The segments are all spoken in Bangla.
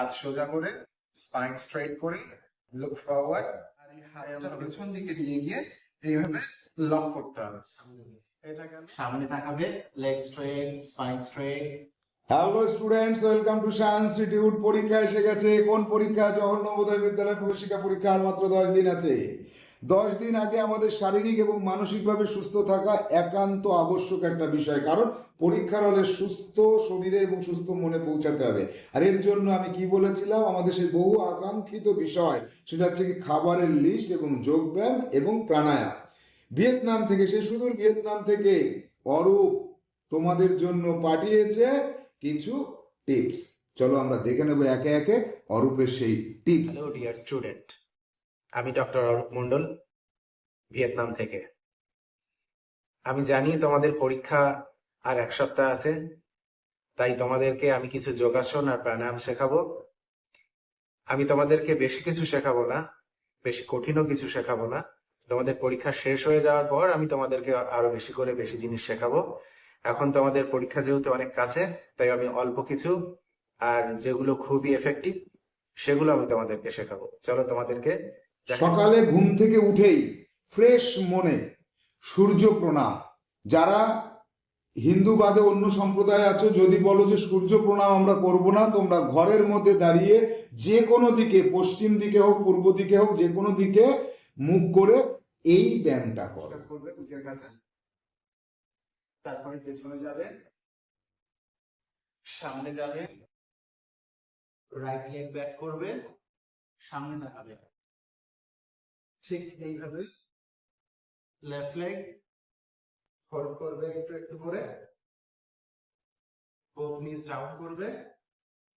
হাত সোজা করে স্পাইন স্ট্রেট করে লুক ফরওয়ার্ড আর এই হাতটা পেছন দিকে নিয়ে গিয়ে এইভাবে লক করতে হবে। সামনে তাকাবে leg straight spine straight hello students welcome to science institute পরীক্ষা এসে গেছে। কোন পরীক্ষা? জওহর নবোদয় বিদ্যালয় প্রবেশিকা পরীক্ষা আর মাত্র দশ দিন আছে। দশ দিন আগে আমাদের শারীরিক এবং মানসিকভাবে সুস্থ থাকা একান্ত আবশ্যক একটা বিষয়, কারণ পরীক্ষার হলে সুস্থ শরীরে এবং সুস্থ মনে পৌঁছাতে হবে। আর এর জন্য আমি কি বলেছিলাম? আমাদের সেই বহু আকাঙ্ক্ষিত বিষয়, সেটা হচ্ছে কি খাবারের লিস্ট এবং যোগব্যায়াম এবং প্রাণায়াম। ভিয়েতনাম থেকে, সেই সুদূর ভিয়েতনাম থেকে অরূপ তোমাদের জন্য পাঠিয়েছে কিছু টিপস চলো আমরা দেখে নেব একে একে অরূপের সেই টিপস ডিয়ার স্টুডেন্ট আমি ডক্টর অরূপ মন্ডল ভিয়েতনাম থেকে। আমি জানি তোমাদের পরীক্ষা আর এক সপ্তাহ আছে, তাই তোমাদেরকে আমি কিছু যোগাসন আর প্রাণায়াম শেখাবো। আমি তোমাদেরকে বেশি কিছু শেখাবো না, বেশি কঠিনও কিছু শেখাবো না। তোমাদের পরীক্ষা শেষ হয়ে যাওয়ার পর আমি তোমাদেরকে আরও বেশি করে বেশি জিনিস শেখাবো। এখন তোমাদের পরীক্ষা যেহেতু অনেক কাছে, তাই আমি অল্প কিছু আর যেগুলো খুবই এফেক্টিভ সেগুলো আমি তোমাদেরকে শেখাবো। চলো তোমাদেরকে। সকালে ঘুম থেকে উঠেই ফ্রেশ মনে সূর্য প্রণাম। যারা হিন্দু বাদে অন্য সম্প্রদায় আছো যদি বলো যে সূর্য প্রণাম আমরা করব না তোমরা ঘরের মধ্যে দাঁড়িয়ে যে কোনো দিকে পশ্চিম দিকে হোক পূর্ব দিকে হোক যে কোনো দিকে মুখ করে এই ব্যায়ামটা করো। করবে তারপরে পেছনে যাবে। সামনে যাবে। রাইট লেগ ব্যাক করবে। সামনে দেখাবে ঠিক এইভাবে লেফট লেগ হোল্ড করবে একটু একটু করে বোথ নিজ ডাউন করবে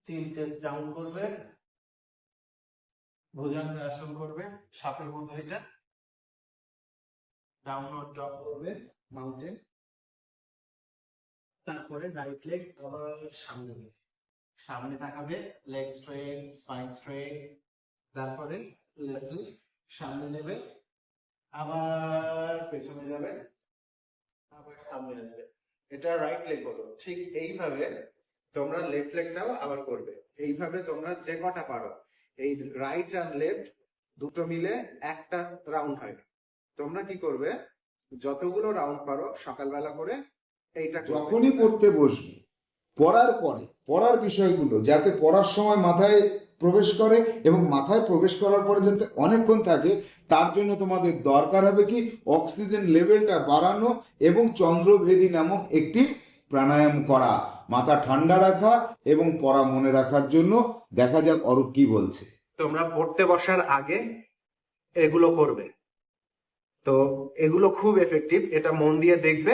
চিন চেস্ট ডাউন করবে ভুজঙ্গ আসন করবে সাপের মতো এটা ডাউনওয়ার্ড ড্রপ করবে মাউন্টেন তারপরে রাইট লেগ আবার সামনে সামনে তাকাবে লেগ স্ট্রেট স্পাইন স্ট্রেট তারপরে লেফট লেগ সামনে নেবে, আবার পেছনে যাবে, আবার সামনে আসবে। এটা রাইট লেগ হলো। ঠিক এইভাবে তোমরা লেফট লেগটাও আবার করবে। এইভাবে তোমরা যে কটা পারো। এই রাইট আর লেফট দুটো মিলে একটা রাউন্ড হয়। তোমরা কি করবে? যতগুলো রাউন্ড পারো সকালবেলা করে, এইটা যখনই পড়তে বসবি, পড়ার পরে, পড়ার বিষয়গুলো, যাতে পড়ার সময় মাথায় প্রবেশ করে এবং মাথায় প্রবেশ করার পরে যাতে অনেকক্ষণ থাকে, তার জন্য তোমাদের দরকার হবে কি? অক্সিজেন লেভেলটা বাড়ানো এবং চন্দ্রভেদী নামক একটি প্রাণায়াম করা। মাথা ঠান্ডা রাখা এবং পড়া মনে রাখার জন্য। দেখা যাক অরূপ কি বলছে। তোমরা পড়তে বসার আগে এগুলো করবে। তো এগুলো খুব এফেক্টিভ এটা মন দিয়ে দেখবে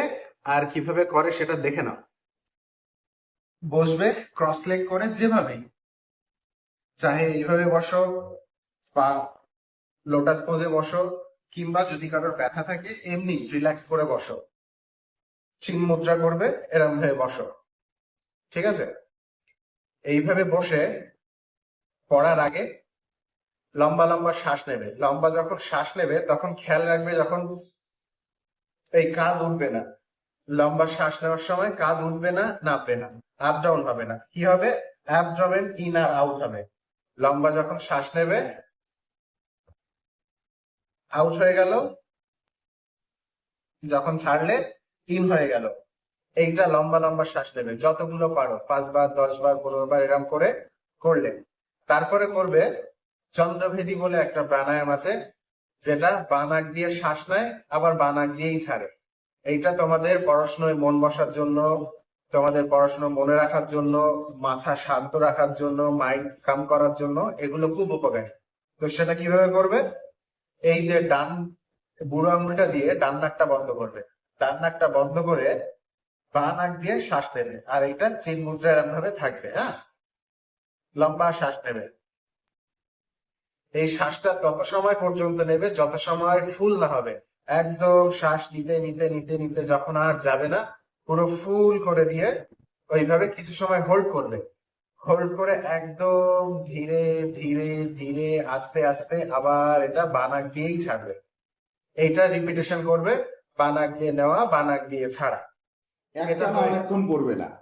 আর কীভাবে করে সেটা দেখে নাও। বসবে ক্রস লেগ করে যেভাবেই। চাহে এইভাবে বসো বা লোটাস পোজে বসো, কিংবা যদি কারোর ব্যথা থাকে, এমনি রিল্যাক্স করে বসো। চিন মুদ্রা করবে, এরম ভাবে বসো। ঠিক আছে? এইভাবে বসে পড়ার আগে লম্বা লম্বা শ্বাস নেবে। লম্বা যখন শ্বাস নেবে, তখন খেয়াল রাখবে যখন এই কাঁধ উঠবে না। লম্বা শ্বাস নেওয়ার সময় কাঁধ উঠবে না, নামবে না। আপ ডাউন হবে না। কি হবে? অ্যাবড্রমেন ইন আর আউট হবে। লম্বা যখন শ্বাস নেবে আউট হয়ে গেল, যখন ছাড়লে ইন হয়ে গেল। এইটা লম্বা লম্বা শ্বাস নেবে, যতগুলো পারো, পাঁচবার দশ বার পনেরো বার এরম করে করলে। তারপরে করবে চন্দ্রভেদী বলে একটা প্রাণায়াম আছে, যেটা বানাক দিয়ে শ্বাস নেয়, আবার বানাক দিয়েই ছাড়ে। এইটা তোমাদের পড়াশোনায় মন বসার জন্য তোমাদের পড়াশোনা মনে রাখার জন্য, মাথা শান্ত রাখার জন্য মাইন্ড কাম করার জন্য এগুলো খুব উপকারী। তো সেটা কীভাবে করবে? এই যে ডান বুড়ো আঙুলটা দিয়ে ডান নাকটা বন্ধ করবে। ডান নাকটা বন্ধ করে বা নাক দিয়ে শ্বাস নেবে। আর এইটা চিন মুদ্রা এরম ভাবে থাকবে হ্যাঁ? লম্বা শ্বাস নেবে। এই শ্বাসটা তত সময় পর্যন্ত নেবে যত সময় ফুল না হবে। একদম শ্বাস নিতে নিতে নিতে নিতে যখন আর যাবে না পুরো ফুল করে দিয়ে ওইভাবে কিছু সময় হোল্ড করবে হোল্ড করে একদম ধীরে ধীরে ধীরে আস্তে আস্তে আবার এটা বানাক দিয়েই ছাড়বে। এইটা রিপিটেশন করবে বানাক দিয়ে নেওয়া বানাক দিয়ে ছাড়া। একটা না অনেকক্ষণ পড়বে না।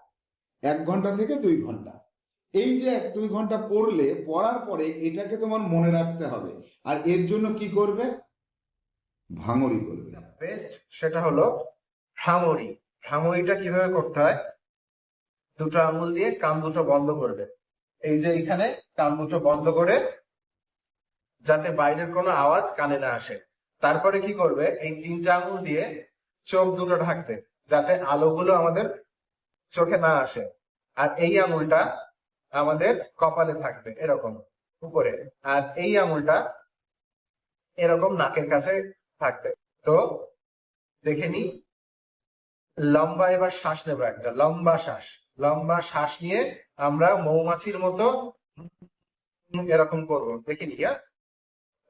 এক ঘণ্টা থেকে দুই ঘণ্টা। এই যে এক দুই ঘণ্টা পড়লে পড়ার পরে এটাকে তোমার মনে রাখতে হবে। আর এর জন্য কি করবে? ভাঙড়ি করবে। বেস্ট সেটা হলো ভ্রামরি ভ্রামরিটা কীভাবে করতে হয়? দুটো আঙুল দিয়ে কান দুটো বন্ধ করবে। এই যে এখানে কান দুটো বন্ধ করে যাতে বাইরের কোনো আওয়াজ কানে না আসে। তারপরে কি করবে? এই তিনটা আঙুল দিয়ে চোখ দুটো ঢাকবে, যাতে আলোগুলো আমাদের চোখে না আসে। আর এই আঙুলটা আমাদের কপালে থাকবে এরকম উপরে। আর এই আঙুলটা এরকম নাকের কাছে থাকবে। তো দেখে নি লম্বা এবার শ্বাস নেব একটা, লম্বা শ্বাস লম্বা শ্বাস নিয়ে আমরা মৌমাছির মতো এরকম করব। দেখে নি হ্যাঁ?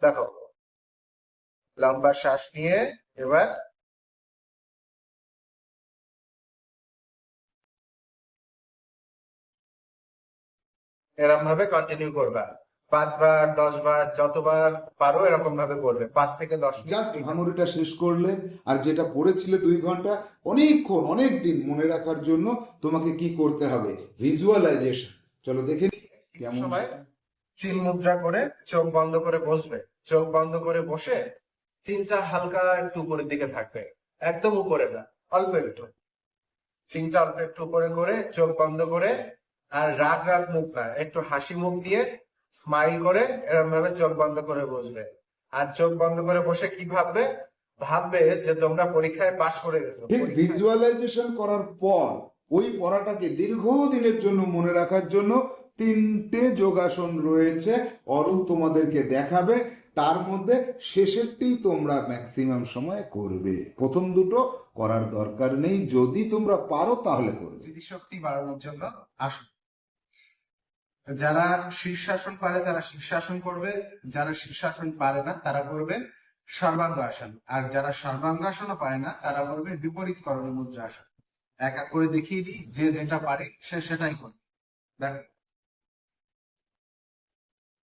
দেখো, লম্বা শ্বাস নিয়ে এবার এরকম ভাবে কন্টিনিউ করবা। পাঁচবার দশ বার যতবার পারো এরকম ভাবে করবে। পাঁচ থেকে দশ জাস্ট ভাঙুরিটা শেষ করলে আর যেটা পড়েছিলে দুই ঘণ্টা অনেকক্ষণ অনেক দিন মনে রাখার জন্য তোমাকে কি করতে হবে? ভিজুয়ালাইজেশন চলো দেখে কেমন। সময় মুদ্রা করে চোখ বন্ধ করে বসবে। চোখ বন্ধ করে বসে চিনটা হালকা একটু উপরের দিকে থাকবে। একদম উপরে না অল্প একটু। চিনটা অল্প একটু উপরে করে চোখ বন্ধ করে আর রাগ রাগ মুখ না একটু হাসি মুখ দিয়ে স্মাইল করে এরকম ভাবে চোখ বন্ধ করে বসবে। আর চোখ বন্ধ করে বসে কি ভাববে? ভাববে যে তোমরা পরীক্ষায় পাশ করে গেছো। ভিজুয়ালাইজেশন করার পর ওই পড়াটাকে দীর্ঘদিনের জন্য মনে রাখার জন্য তিনটে যোগাসন রয়েছে। অরূপ তোমাদেরকে দেখাবে। তার মধ্যে শেষেরটি তোমরা ম্যাক্সিমাম সময় করবে। প্রথম দুটো করার দরকার নেই। যদি তোমরা পারো তাহলে করবে। স্মৃতিশক্তি বাড়ানোর জন্য আসুন যারা শীর্ষাসন পারে, তারা শীর্ষাসন করবে। যারা শীর্ষাসন পারে না, তারা করবে সর্বাঙ্গ আসন আর যারা সর্বাঙ্গ আসনও পারে না, তারা করবে বিপরীত করণী মুদ্রা আসন এক এক করে দেখিয়ে দিই, যে যেটা পারে, সে সেটাই করবে। দেখো।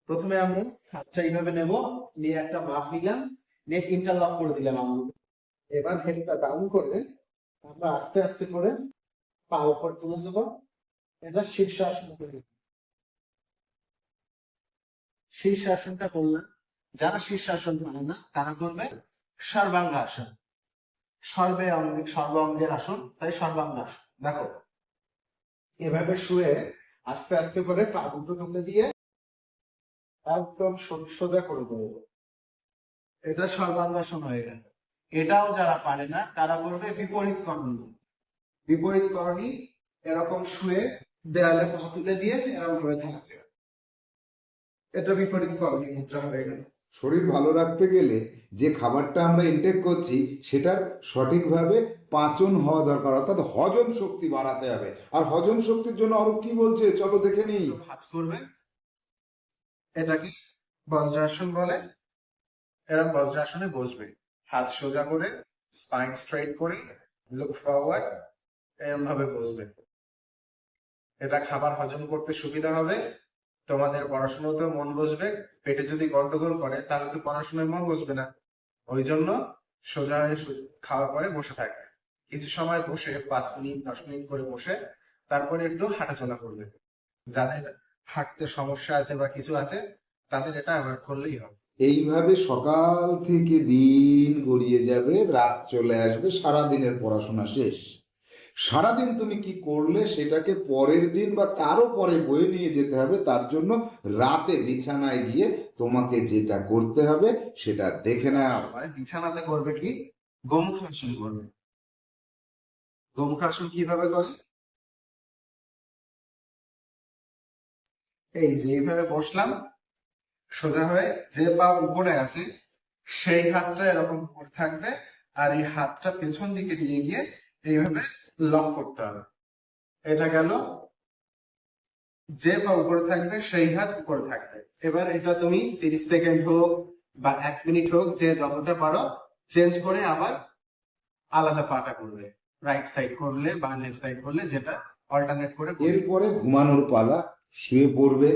প্রথমে আমরা হাতটা এইভাবে নেব, নিয়ে একটা মাপ নিলাম নিয়ে ইন্টারলক করে দিলাম আঙুল এবার হেডটা ডাউন করে আমরা আস্তে আস্তে করে পা উপর তুলে দেবো। এটা শীর্ষাসন করে শীর্ষাসনটা করলাম যারা শীর্ষাসন পারে না, তারা করবে সর্বাঙ্গ আসন। সর্বে অঙ্গে, সর্ব অঙ্গের আসন, তাই সর্বাঙ্গ আসন। দেখো, এভাবে শুয়ে আস্তে আস্তে করে পা দুটো তুলে দিয়ে একদম সোজা করে দেবো। এটা সর্বাঙ্গাসন হয়ে গেল। এটাও যারা পারে না, তারা করবে বিপরীত করণী। বিপরীত করণী এরকম শুয়ে দেয়ালে পা তুলে দিয়ে এরকম ভাবে থাকবে। এটা বিপরীত করণী মুদ্রা হয়ে গেল। শরীর ভালো রাখতে গেলে যে খাবারটা আমরা ইনটেক করছি সেটার সঠিকভাবে পাচন হওয়া দরকার অর্থাৎ হজম শক্তি বাড়াতে হবে। আর হজম শক্তির জন্য অরূপ কি বলছে? চলো দেখে নিই। ভাঁজ করবে। এটাকে বজ্রাসন বলে। এরা বজ্রাসনে বসবে। হাত সোজা করে স্পাইন স্ট্রেট করে লুক ফরওয়ার্ড এরকম ভাবে বসবে। এটা খাবার হজম করতে সুবিধা হবে। তোমাদের পড়াশোনাতেও মন বসবে, পেটে যদি গন্ডগোল করে, তাহলে তো পড়াশোনায় মন বসবে না। ওই জন্য সোজা হয়ে খাওয়ার পরে বসে থাকবে। কিছু সময় বসে পাঁচ মিনিট, দশ মিনিট করে বসে তারপরে একটু হাঁটাচলা করবে। যাদের হাঁটতে সমস্যা আছে বা কিছু আছে, তাদের এটা অ্যাভয়েড করলেই হবে। এইভাবে সকাল থেকে দিন গড়িয়ে যাবে, রাত চলে আসবে সারা দিনের পড়াশোনা শেষ। সারাদিন তুমি কি করলে সেটাকে পরের দিন বা তারও পরে বয়ে নিয়ে যেতে হবে, তার জন্য রাতে বিছানায় গিয়ে তোমাকে যেটা করতে হবে সেটা দেখে নাও। সবাই বিছানাতে করবে কি? গোমুখাসন করবে। গোমুখাসন কীভাবে করে? এই যে এইভাবে বসলাম, সোজা হয়ে যে পা উপরে আছে, সেই হাতটা এরকম থাকবে, আর এই হাতটা পেছন দিকে নিয়ে গিয়ে এইভাবে লক করতে হবে। এটা গেল। যে পা উপরে থাকবে, সেই হাত উপরে থাকবে। এবার এটা তুমি তিরিশ সেকেন্ড হোক বা এক মিনিট হোক, যে যতটা পারো চেঞ্জ করে আবার আলাদা পাটা করবে। রাইট সাইড করলে বা লেফট সাইড করলে যেটা অল্টারনেট করে এরপরে ঘুমানোর পালা, শুয়ে পড়বে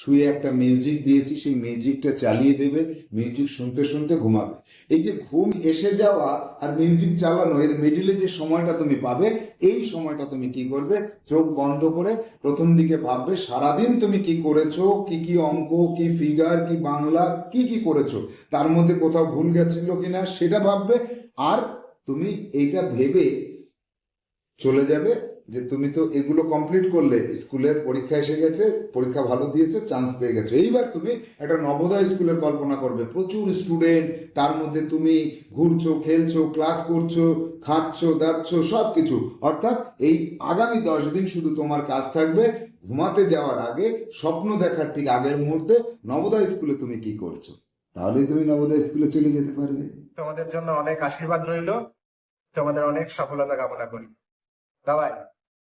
শুয়ে একটা মিউজিক দিয়েছি, সেই মিউজিকটা চালিয়ে দেবে মিউজিক শুনতে শুনতে ঘুমাবে। এই যে ঘুম এসে যাওয়া আর মিউজিক চালানো, এর মিডিলে যে সময়টা তুমি পাবে, এই সময়টা তুমি কি করবে? চোখ বন্ধ করে প্রথম দিকে ভাববে, সারাদিন তুমি কি করেছ? কি কি অঙ্ক, কি ফিগার কি বাংলা, কি কি করেছ? তার মধ্যে কোথাও ভুল গেছিল কিনা সেটা ভাববে, আর তুমি এইটা ভেবে চলে যাবে যে তুমি তো এগুলো কমপ্লিট করলে, স্কুলের পরীক্ষা এসে গেছে, পরীক্ষা ভালো দিয়েছে চান্স পেয়ে গেছো। এইবার তুমি একটা নবোদয় স্কুলের কল্পনা করবে। প্রচুর স্টুডেন্ট তার মধ্যে তুমি ঘুরছো, খেলছো ক্লাস করছ, খাচ্ছো, দাচ্ছো সব কিছু অর্থাৎ এই আগামী দশ দিন শুধু তোমার কাজ থাকবে ঘুমাতে যাওয়ার আগে, স্বপ্ন দেখার ঠিক আগের মুহূর্তে নবোদয় স্কুলে তুমি কি করছ? তাহলেই তুমি নবোদয় স্কুলে চলে যেতে পারবে। তোমাদের জন্য অনেক আশীর্বাদ রইল। তোমাদের অনেক সফলতা কামনা করি। Давай.